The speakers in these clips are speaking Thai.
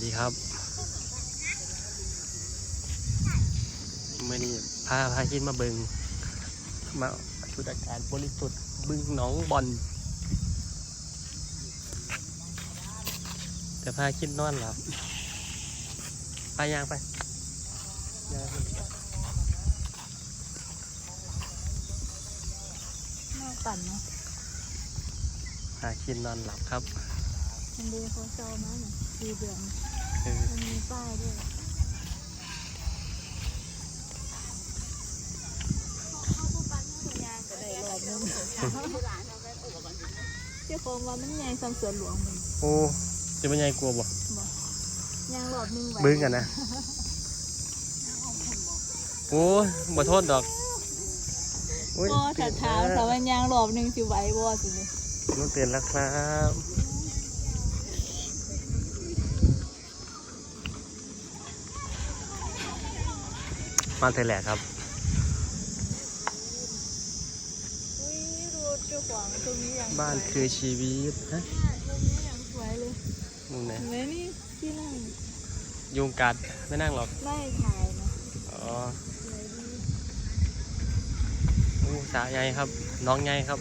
วัสดีครับเมื่อนี้พาพาคิดมาเบิงมาสูดอากาศบริสุทธิ์บึงหนองบอนแต่พาคิดนอนหลับไปยางไปยางไปน่าปั่นเนาะพาคิดนอนหลับครับมันดูเขาเศร้านะเนี่ยสีเหลืองเออ มันมีป้ายด้วยก็ได้รอบนึงเจ้าของว่ามันใหญ่ซ้ำสวนหลวงมันโอ้จะเป็นไงกลัวบ่ยางรอบนึงไว้บึ้งกันนะโอ้ยบ่โทษดอกโอ้ยโอ้ถ้าถามแต่ว่ายางรอบนึงสิไหวบ่สิเนี่ยน้องเตือนแล้วครับ มาเทแหละครับอุ้ยดูเจ้าของตรงนี้อย่างบ้านคือชีวิตฮะตรงนี้อย่างสวยเลยมึงไหนเห็นไหมนี่ที่นั่งยุงกัดไม่นั่งหรอกไล่ถ่ายนะอ๋อสวยดีอู้สาใหญ่ครับ น้องใหญ่ครับ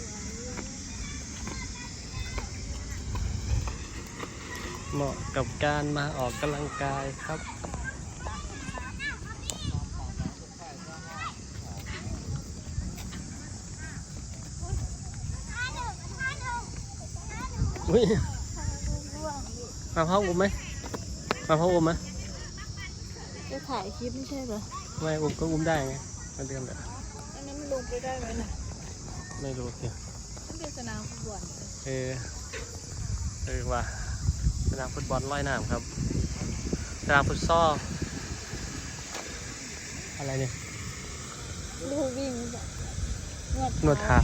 เหมาะกับการมาออกกำลังกายครับ ยร่วงดิมาพ่ออุ้มไหมมาพ่ออุ้มไหมจะถ่ายคลิปไม่ใช่เหรอไม่อุ้มก็อุ้มได้ไงมาเดือนแบบอันนั้นมันลงไปได้ไหมนะไม่รู้สิมันเป็นสนามฟุตบอลเออเออว่าสนามฟุตบอลว่ายน้ำครับสนามฟุตซอลอะไรเนี่ยลูกวิ่งแบบนวดเท้า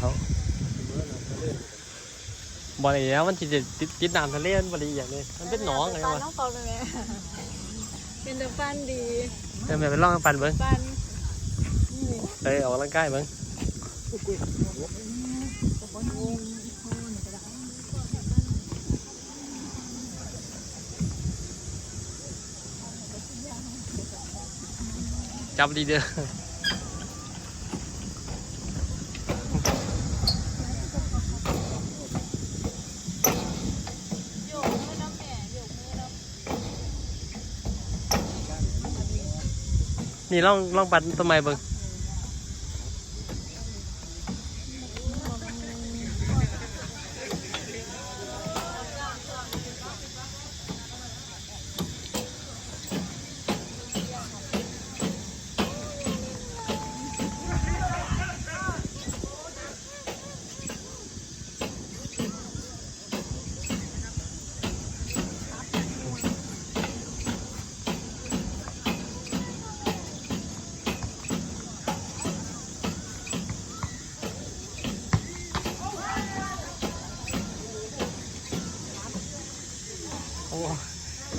บอลอีกแล้วมันจะติดติดน้ำทะเลมันบริอย่างนี้มันเป็นหนองอะไรปันวะต้องเป่าเลยไหมเป็นแต่ฟันดีเดินไปเป็นร่องปันเบิ้งฟันนี่ไปออกกำลังกายเบิ้งจับดีเด้อ โยกมือน้ำแม่โยกมือน้ นี่ล่องล่องปัดต้นไม้เบิ้ง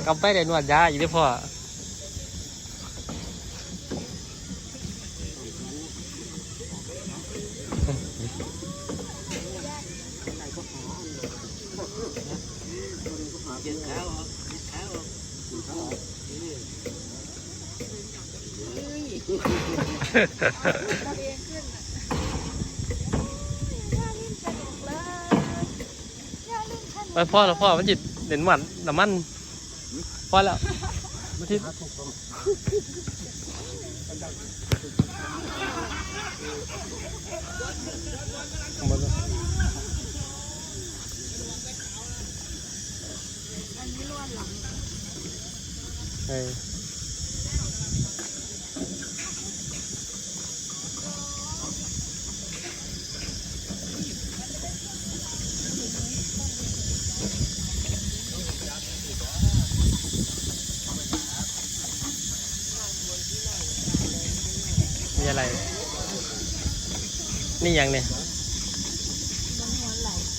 กลับไปได้นวดยาอีกเด้อพ่อไปพ่อแล้วพ่อมันจิตเด่นหวันน้ำมัน พอแล้วมันจิตหมดแล้วำอันนี้นวดหลังเออ นี่ยังเนี่ยมันหัวไหล่อะ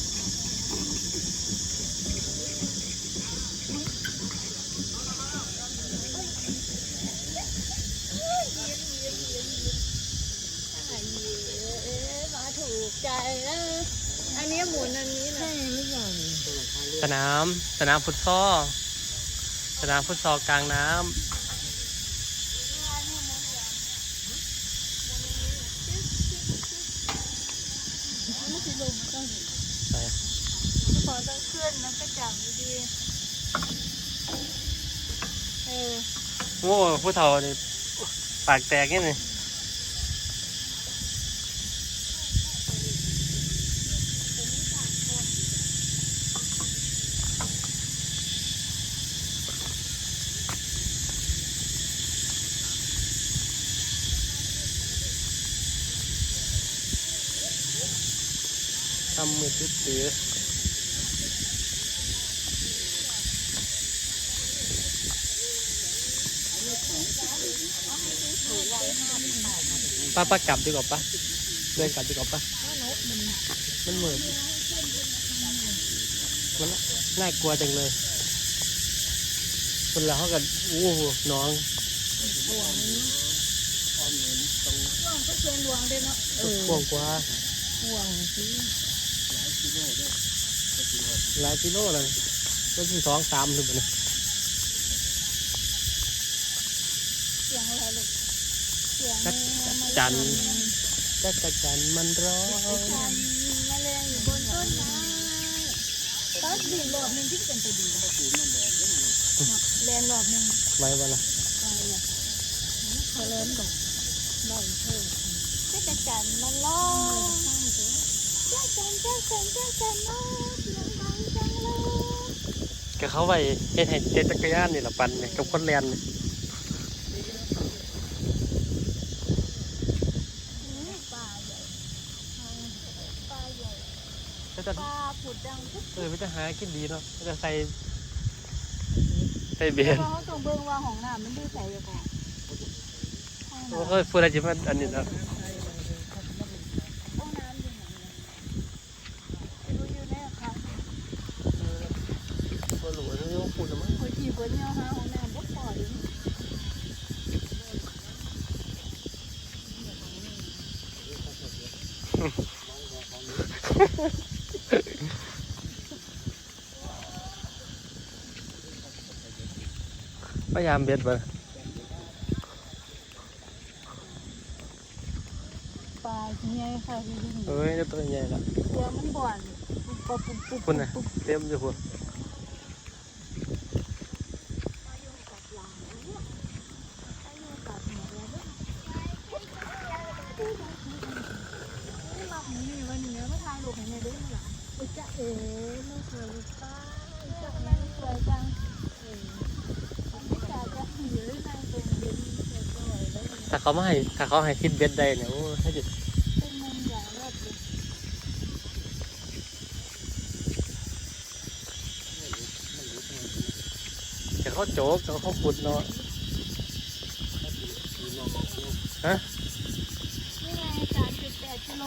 เย้มาถูกใจนะอันนี้หมุนอันนี้นะใช่ไม่ใช่สนาม สนามฟุตซอล สนามฟุตซอลกลางน้ไม่สิลมต้องเห็นำไป พอต้องเคลื่ อนมันก็จับดีเออโอ้ผู้เฒ่านี่ปากแตกเนี่นี่ทำมือตื้อ ป้าป้ากลับดีกว่าป้าเดินกลับดีกว่าป้ามันเหมือนมันน่ากลัวจังเลย คนเราเขากันอู้หูน้องห่วงก็เชิญหวงเลยเนาะห่วงกว่าห่วงสิหลายกิโลเลยก็ที่สองสามถึงไปนะ เสียงอะไรลูก เสียงจักแมลงจันจักรจันมันร้องแมลงอยู่บนต้นไม้ตัดดินรอบหนึงที่เป็นไปดีนะแลนรอบหนึงไว้วันละไปอะเขาเล่นบอกได้เพิ่มจักจันมันร้องจักจันทร์จักจันทร์จักจันร้องเสียงดังจังเลยก็เขาไปเฮ็ดให้เฮ็ดจักรยานนี่ละปันเนี่ยกับคนเรียนนี่ป่าใหญ่ป่าใหญ่ ก็จะ ป่าผุดดังทุก เออไม่จะหากินดีเนาะก็จะใส่ใส่เบียเพนราะเขาต้องเบิ่งว่าของน้ำมันดื้อใส่ยังไงห้องโอ้น้ำเฮ้ยพูดอะไรจิมันอันนี้นะ ห้องน้ำอยู่ไหนเนี่ยดูอยู่ในอาคาร โอ้โหนี่ต้อง พูดแล้วมั้งหัวจีบหัวเนี่ยหาห้องน้ำบ่พออยู่พยายามเบียดไปปลาเงี้ยค่ะที่ดินเอ้ยเจ้าตัวใหญ่ละเดี๋ยวมันบ่อนปุ๊บปุ๊บปุ๊บคุณน่ะเต็มอยู่คุณ มาของนี่วันนี้มาทางลูกให้แม่ได้มั้ยล่ะจะเอ๋ลูกสวยป้าจะแม่สวยจังเอ๋ไม่กล้าจะหือในเป็นเย็นสวยๆเลย ถ้าเขาไม่ให้ถ้าเขาให้คิดเบ็ดได้เนี่ยโอ้ให้จิเป็นมุมใหญ่รอบเลยแต่เขาโจกแต่เขาขุดเนาะฮะนี่ไงสามจุดแปดกิโล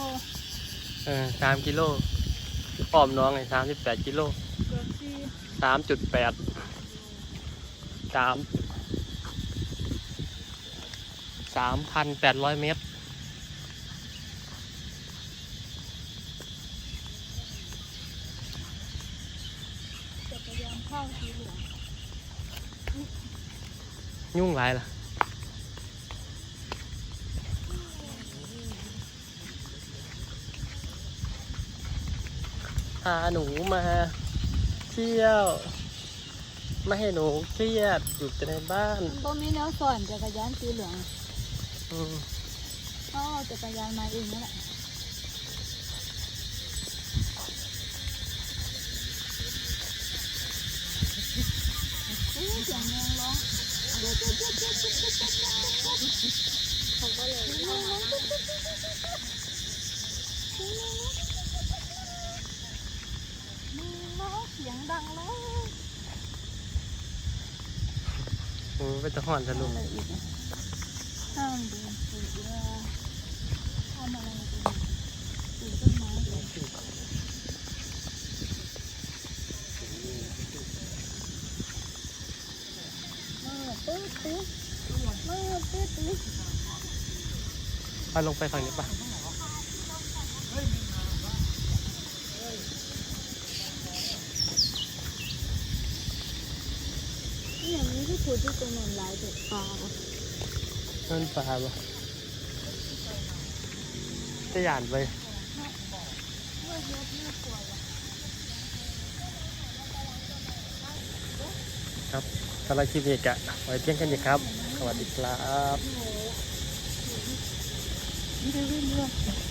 เออสามกิโลอ้อมน้องไงสามสิบแปดกิโลเกือบสี่สามจุดแปดสาม สามพันแปดร้อยเมตร ยุ่งหลายล่ะพาหนูมาเที่ยว ไม่ให้หนูเครียดอยู่แต่ในบ้านมันก็มีแนวสอนจักรยานสีเหลือง อืมเขาเอจักรยานมาเองนั่นแหละเสียงแมงร้องเขาก็เลยเอามาแมงร้องเสียงดังเลยโอ้ไปตะห่อนทะลุ อะไรอีกอะ ห้ามเดินปลูกเรือทำอะไรกันปลูกต้นไม้เหรอมืดตื้อตื้อมืดตื้อตื้อไปลงไปฝั่งนี้ปะนี่ยังพูดที่ตรงนั้นหลายเด็ดปลา นั่นปลาบ่จะหยานไปครับสำหรับคลิปนี้กะไว้เพียงแค่นี้ครับ สวัสดีครับ